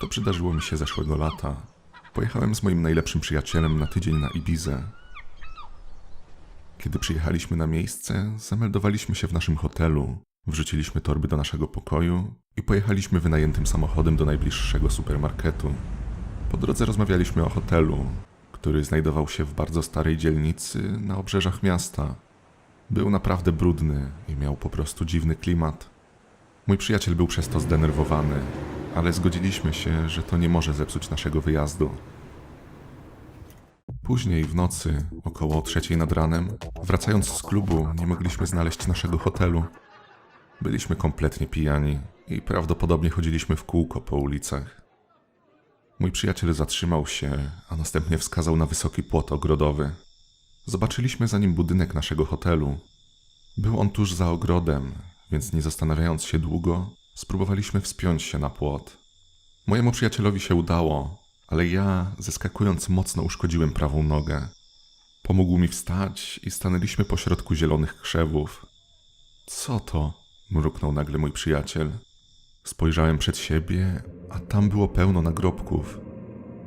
To przydarzyło mi się zeszłego lata. Pojechałem z moim najlepszym przyjacielem na tydzień na Ibizę. Kiedy przyjechaliśmy na miejsce, zameldowaliśmy się w naszym hotelu, wrzuciliśmy torby do naszego pokoju i pojechaliśmy wynajętym samochodem do najbliższego supermarketu. Po drodze rozmawialiśmy o hotelu, który znajdował się w bardzo starej dzielnicy na obrzeżach miasta. Był naprawdę brudny i miał po prostu dziwny klimat. Mój przyjaciel był przez to zdenerwowany, ale zgodziliśmy się, że to nie może zepsuć naszego wyjazdu. Później w nocy, około trzeciej nad ranem, wracając z klubu, nie mogliśmy znaleźć naszego hotelu. Byliśmy kompletnie pijani i prawdopodobnie chodziliśmy w kółko po ulicach. Mój przyjaciel zatrzymał się, a następnie wskazał na wysoki płot ogrodowy. Zobaczyliśmy za nim budynek naszego hotelu. Był on tuż za ogrodem, więc nie zastanawiając się długo, spróbowaliśmy wspiąć się na płot. Mojemu przyjacielowi się udało, ale ja, zeskakując, mocno uszkodziłem prawą nogę. Pomógł mi wstać i stanęliśmy pośrodku zielonych krzewów. Co to? mruknął nagle mój przyjaciel. Spojrzałem przed siebie, a tam było pełno nagrobków.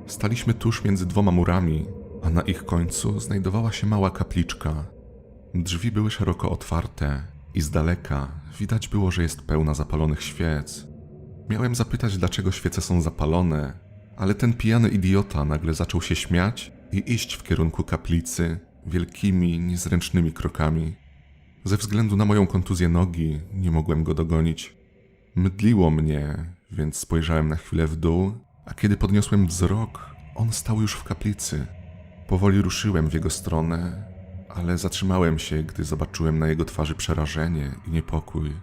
Staliśmy tuż między dwoma murami, a na ich końcu znajdowała się mała kapliczka. Drzwi były szeroko otwarte i z daleka widać było, że jest pełna zapalonych świec. Miałem zapytać, dlaczego świece są zapalone, ale ten pijany idiota nagle zaczął się śmiać i iść w kierunku kaplicy wielkimi, niezręcznymi krokami. Ze względu na moją kontuzję nogi nie mogłem go dogonić. Mdliło mnie, więc spojrzałem na chwilę w dół, a kiedy podniosłem wzrok, on stał już w kaplicy. Powoli ruszyłem w jego stronę, ale zatrzymałem się, gdy zobaczyłem na jego twarzy przerażenie i niepokój.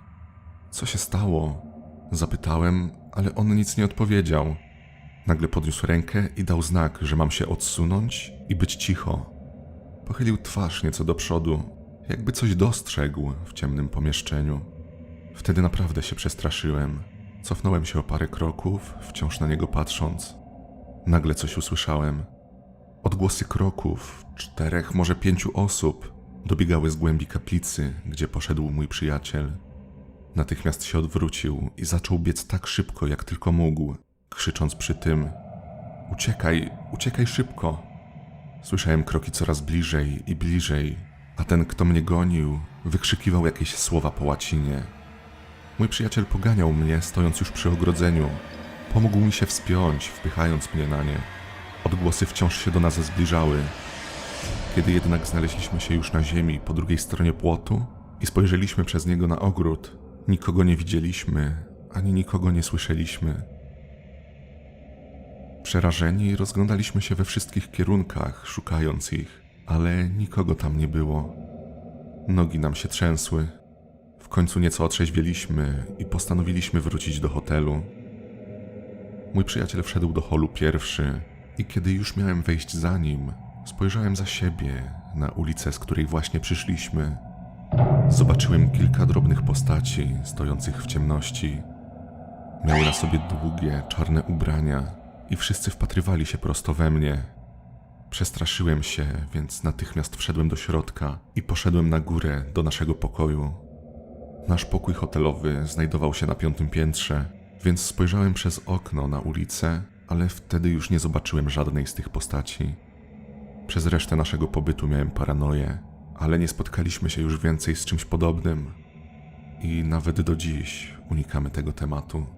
Co się stało? Zapytałem, ale on nic nie odpowiedział. Nagle podniósł rękę i dał znak, że mam się odsunąć i być cicho. Pochylił twarz nieco do przodu, jakby coś dostrzegł w ciemnym pomieszczeniu. Wtedy naprawdę się przestraszyłem. Cofnąłem się o parę kroków, wciąż na niego patrząc. Nagle coś usłyszałem. Odgłosy kroków, czterech, może pięciu osób, dobiegały z głębi kaplicy, gdzie poszedł mój przyjaciel. Natychmiast się odwrócił i zaczął biec tak szybko, jak tylko mógł, krzycząc przy tym: Uciekaj, uciekaj szybko! Słyszałem kroki coraz bliżej i bliżej, a ten, kto mnie gonił, wykrzykiwał jakieś słowa po łacinie. Mój przyjaciel poganiał mnie, stojąc już przy ogrodzeniu. Pomógł mi się wspiąć, wpychając mnie na nie. Odgłosy wciąż się do nas zbliżały. Kiedy jednak znaleźliśmy się już na ziemi po drugiej stronie płotu i spojrzeliśmy przez niego na ogród, nikogo nie widzieliśmy, ani nikogo nie słyszeliśmy. Przerażeni rozglądaliśmy się we wszystkich kierunkach, szukając ich, ale nikogo tam nie było. Nogi nam się trzęsły. W końcu nieco otrzeźwieliśmy i postanowiliśmy wrócić do hotelu. Mój przyjaciel wszedł do holu pierwszy i kiedy już miałem wejść za nim, spojrzałem za siebie na ulicę, z której właśnie przyszliśmy. Zobaczyłem kilka drobnych postaci stojących w ciemności. Miały na sobie długie, czarne ubrania i wszyscy wpatrywali się prosto we mnie. Przestraszyłem się, więc natychmiast wszedłem do środka i poszedłem na górę do naszego pokoju. Nasz pokój hotelowy znajdował się na piątym piętrze, więc spojrzałem przez okno na ulicę, ale wtedy już nie zobaczyłem żadnej z tych postaci. Przez resztę naszego pobytu miałem paranoję, ale nie spotkaliśmy się już więcej z czymś podobnym i nawet do dziś unikamy tego tematu.